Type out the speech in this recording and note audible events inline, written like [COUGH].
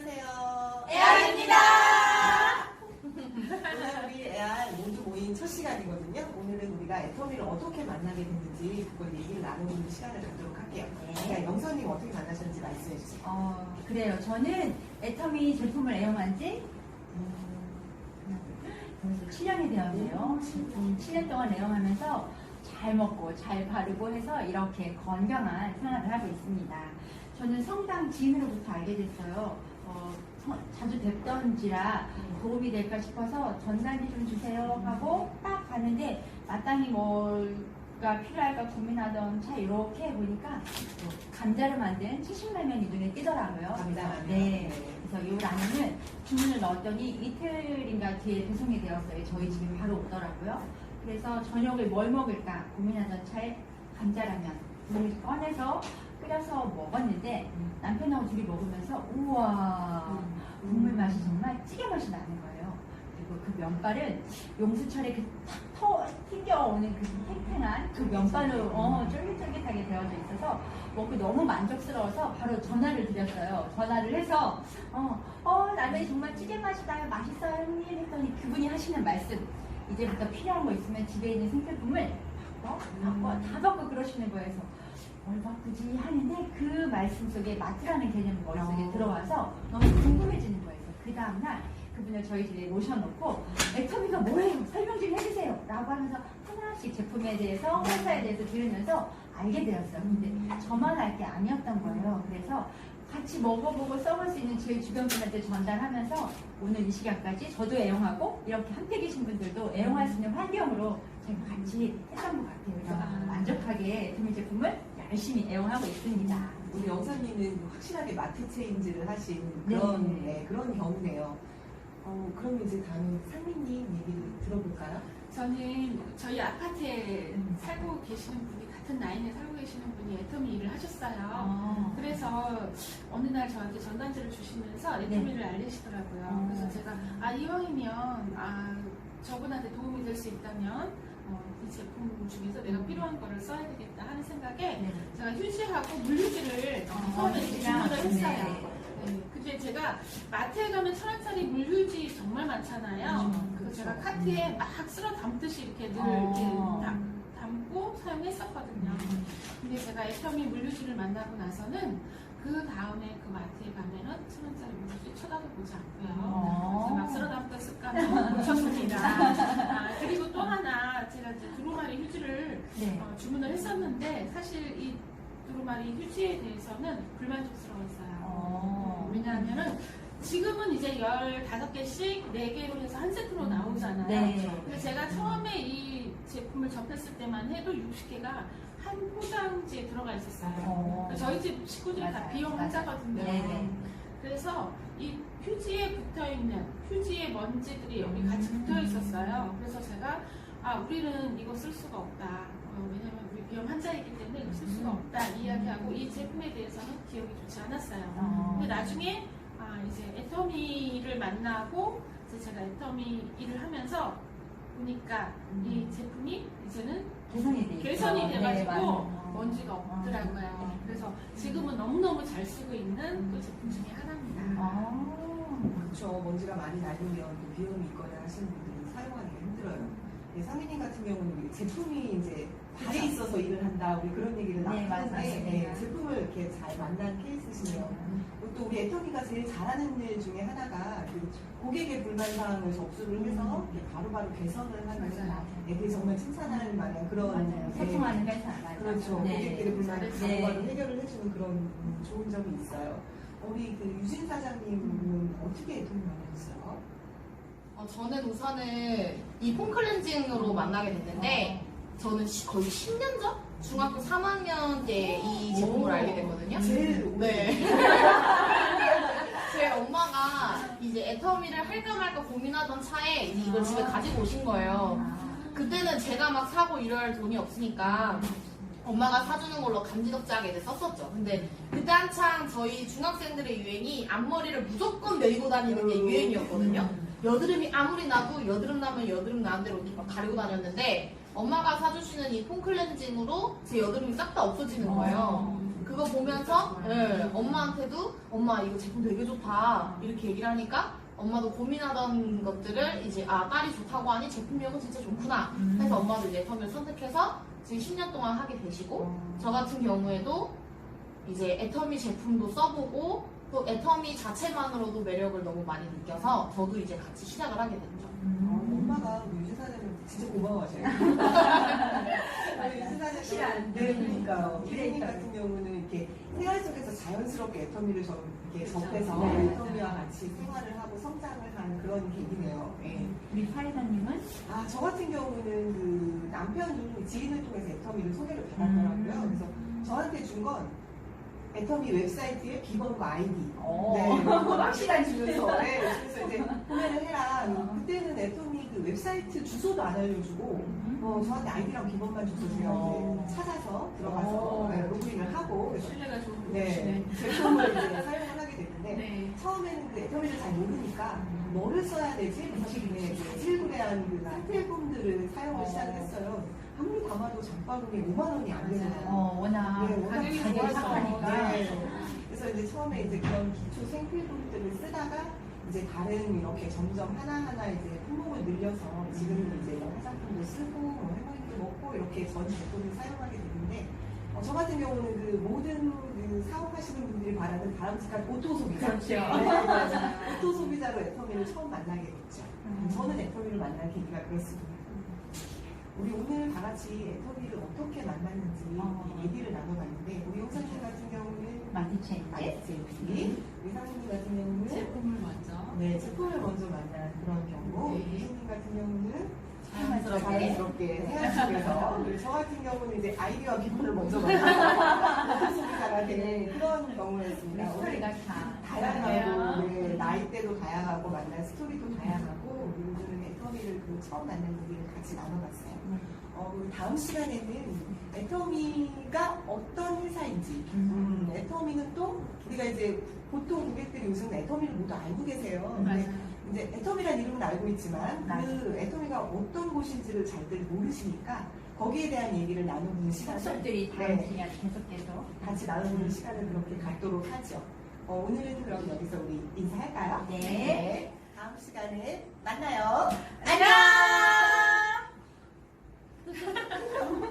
안녕하세요. 애알입니다. [LAUGHS] 오늘 우리 애알 모두 모인 첫 시간이거든요. 오늘은 우리가 애터미를 어떻게 만나게 됐는지 그걸 얘기를 나누는 시간을 갖도록 할게요. 자, 영선님 어떻게 만나셨는지 말씀해 주세요. 어, 그래요. 저는 애터미 제품을 애용한 지 음, 벌써 7년이 되었네요. 음, 7년 동안 애용하면서 잘 먹고 잘 바르고 해서 이렇게 건강한 생활을 하고 있습니다. 저는 성당 지인으로부터 알게 됐어요. 어, 성- 자주 뵙던지라 도움이 될까 싶어서 전단지 좀 주세요 하고 딱 봤는데 마땅히 뭐가 필요할까 고민하던 차 이렇게 보니까 또 감자를 만든 70라면이 눈에 띄더라고요. 감사합니다. 네. 그래서 이 라면은 주문을 넣었더니 이틀인가 뒤에 배송이 되었어요. 저희 집에 바로 오더라고요. 그래서 저녁을 뭘 먹을까 고민하던 차에 감자라면 을 꺼내서 끓여서 먹었는데 남편하고 둘이 먹으면서 우와 국물 맛이 정말 찌개 맛이 나는 거예요. 그리고 그 면발은 용수철에 그탁 튕겨오는 그 탱탱한 그 면발로 어, 쫄깃쫄깃하게 되어져 있어서 먹고 너무 만족스러워서 바로 전화를 드렸어요. 전화를 해서 어, 어 라면이 정말 찌개 맛이 나요. 맛있어요 형님 했더니 그분이 하시는 말씀 이제부터 필요한 거 있으면 집에 있는 생필품을 바꿔 바꿔 다 바꿔 그러시는 거예요. 바꾸지 하는데 그 말씀 속에 마트라는 개념이 머릿속에 어. 들어와서 너무 궁금해지는 거예요. 그 다음날 그분을 저희 집에 모셔놓고 애터미가 뭐예요? 설명 좀 해주세요. 라고 하면서 하나씩 제품에 대해서 회사에 대해서 들으면서 알게 되었어요. 근데 저만 알 게 아니었던 거예요. 그래서 같이 먹어보고 써볼 수 있는 제 주변 분한테 전달하면서 오늘 이 시간까지 저도 애용하고 이렇게 함께 계신 분들도 애용할 수 있는 환경으로 제가 같이 했던 것 같아요. 그래서 아. 만족하게 애터미 제품을 열심히 애용하고 있습니다. 우리 영선님은 확실하게 마트 체인지를 하신 그런, 네. 네, 그런 경우네요. 어, 그럼 이제 다음 상민님 얘기를 들어볼까요? 저는 저희 아파트에 음. 살고 계시는 분이 같은 라인에 살고 계시는 분이 애터미 일을 하셨어요. 아. 그래서 어느 날 저한테 전단지를 주시면서 애터미를 알리시더라고요. 음. 그래서 제가 아 이왕이면 아 저분한테 도움이 될 수 있다면 제품 중에서 내가 필요한 거를 써야 되겠다 하는 생각에 네. 제가 휴지하고 물휴지를 어, 처음에 이렇게 주문을 했어요. 네. 네. 근데 제가 마트에 가면 천 원짜리 물휴지 정말 많잖아요. 음, 그래서 그렇죠. 제가 카트에 막 쓸어 담듯이 이렇게 늘 어. 이렇게 담, 담고 사용했었거든요. 음. 근데 제가 애터미 물류지를 만나고 나서는 그 다음에 그 마트에 가면은 천 원짜리 물류지 쳐다도 보지 않고요. 어. 그래서 막 쓸어 담던 습관을 [LAUGHS] 고쳤습니다. 아, 그리고 또 하나 제가 이제 두루마리 휴지를 네. 어, 주문을 했었는데 사실 이 두루마리 휴지에 대해서는 불만족스러웠어요. 어. 왜냐하면은 지금은 이제 15개씩 4개로 해서 한 세트로 나오잖아요. 네. 근데 제가 처음에 이 접했을 때만 해도 60개가 한 포장지에 들어가 있었어요. 어. 저희 집 식구들이 다 맞아요. 비용. 환자거든요. 네네. 그래서 이 휴지에 붙어 있는 휴지의 먼지들이 여기 같이 음. 붙어 있었어요. 그래서 제가 아 우리는 이거 쓸 수가 없다. 어, 왜냐면 우리 비염 환자이기 때문에 이거 쓸 수가 음. 없다 이야기하고 이 제품에 대해서는 기억이 좋지 않았어요. 어. 근데 나중에 아 이제 애터미를 만나고 이제 제가 애터미 일을 하면서 보니까 이 제품이 이제는 개선이 돼. 개선이 네, 돼가지고 맞아요. 먼지가 없더라고요. 그래서 지금은 너무너무 잘 쓰고 있는 그 제품 중에 하나입니다. 아. 그렇죠. 먼지가 많이 날리면 또 비염이 있거나 하시는 분들은 사용하기가 힘들어요. 네, 상민님 같은 경우는 제품이 이제 발에 있어서 일을 한다. 우리 그런 얘기를 네, 나누는데 맞습니다. 네, 제품을 이렇게 잘 만난 케이스시네요. 또 우리 애터미가 제일 잘하는 일 중에 하나가 그 고객의 불만 사항을 접수를 해서 이렇게 바로바로 개선을 하는 맞아요. 애들이 정말 칭찬할 만한 그런 맞아요. 네, 소통하는 회사 맞아요. 그렇죠. 네. 고객들의 불만을 네. 바로바로 해결을 해주는 그런 음, 좋은 점이 있어요. 우리 그 유진 사장님은 어떻게 도움 많이 했어요? 어, 저는 우선은 이 폼클렌징으로 만나게 됐는데 저는 시- 거의 10년 전? 중학교 3학년 때 이 제품을 오. 알게 됐거든요. 제일 네. [LAUGHS] 제 엄마가 이제 애터미를 할까 말까 고민하던 차에 이제 이걸 집에 가지고 오신 거예요. 그때는 제가 막 사고 이럴 돈이 없으니까 엄마가 사주는 걸로 감지덕지하게 이제 썼었죠. 근데 그때 한창 저희 중학생들의 유행이 앞머리를 무조건 메고 다니는 게 유행이었거든요. 여드름이 아무리 나도 여드름 나면 여드름 나는 대로 이렇게 막 가리고 다녔는데 엄마가 사주시는 이 폼클렌징으로 제 여드름이 싹 다 없어지는 거예요. 그걸 그거 보면서 예, 엄마한테도 엄마 이거 제품 되게 좋다. 이렇게 얘기를 하니까 엄마도 고민하던 것들을 이제 아 딸이 좋다고 하니 제품력은 진짜 좋구나. 해서 엄마도 이제 애터미를 선택해서 지금 10년 동안 하게 되시고 저 같은 경우에도 이제 애터미 제품도 써보고 또 애터미 자체만으로도 매력을 너무 많이 느껴서 저도 이제 같이 시작을 하게 됐죠. 어, 엄마가 우리 유지 사장님 진짜 고마워하셔요. [LAUGHS] 우리 유지 사장님 확실한. 네, 그러니까요. 음. 기대님 같은 경우는 이렇게 생활 속에서 자연스럽게 애터미를 좀 이렇게 그렇죠. 접해서 네. 애터미와 같이 생활을 하고 성장을 한 그런 계기네요. 예. 우리 사회자님은 아, 저 같은 경우는 그 남편이 지인을 통해서 애터미를 소개를 받았더라고요. 음. 그래서 저한테 준건 애터미 웹사이트의 비번과 아이디. 어. 네, 확실한 주면서, [LAUGHS] 네, 그래서 이제 구매를 해라. 그때는 애터미 그 웹사이트 주소도 안 알려주고, 어, 저한테 아이디랑 비번만 줘서 제가 어. 이제 찾아서 들어가서 어. 네, 로그인을 하고, 신뢰가 좋은 네, 제품을 이제 사용을 하게 됐는데, 네. 처음에는 그 애터미를 잘 모르니까 뭐를 써야 되지? 사실은 실구레한 그 필름들을 사용을 어. 시작했어요. 아무리 담아도 장바구니에 5만 원이 안 되잖아요. 어, 워낙 네, 워낙 가격이 좋아서. 착하니까. 네. 그래서 이제 처음에 이제 그런 기초 생필품들을 쓰다가 이제 다른 이렇게 점점 하나하나 이제 품목을 늘려서 지금은 이제 뭐 화장품도 쓰고 뭐 해머리도 먹고 이렇게 전 제품을 사용하게 되는데 어, 저 같은 경우는 그 모든 그 사업 바라는 바람직한 오토 소비자. 네, 맞아요. 오토 소비자로 애터미를 처음 만나게 됐죠. 음. 저는 애터미를 만난 계기가 그렇습니다. 우리 오늘 다 같이 애터미를 어떻게 만났는지 어. 얘기를 나눠봤는데 우리 용사님 같은 경우는 이제. 마이스테이지, 우리 사모님 같은 경우는 제품을 먼저 네, 제품을 먼저 만난 그런 경우, 네. 교수님 같은 경우는 자연스럽게. 자연스럽게 속에서 그리고 저 같은 경우는 이제 아이디와 기본을 먼저 [LAUGHS] 만나서 그런 우리 경우였습니다. 오늘 스토리가 다 다양하고 네, 나이대도 다양하고 만난 스토리도 다양하고 오늘은 애터미를 그 처음 만난 얘기를 같이 나눠봤어요. 어, 우리 다음 시간에는 애터미가 어떤 회사인지 음, 애터미는 또 우리가 이제 보통 고객들이 요즘 애터미를 모두 알고 계세요. 근데 맞아요. 이제 애터미라는 이름은 알고 있지만. 그 애터미가 어떤 곳인지를 잘들 모르시니까 거기에 대한 얘기를 나눠보는 시간을 수업들이 다음 네. 계속해서 같이 나눠보는 시간을 그렇게 갖도록 하죠. 어, 오늘은 그럼 여기서 우리 인사할까요? 네. 다음 시간에 만나요. 안녕! [LAUGHS]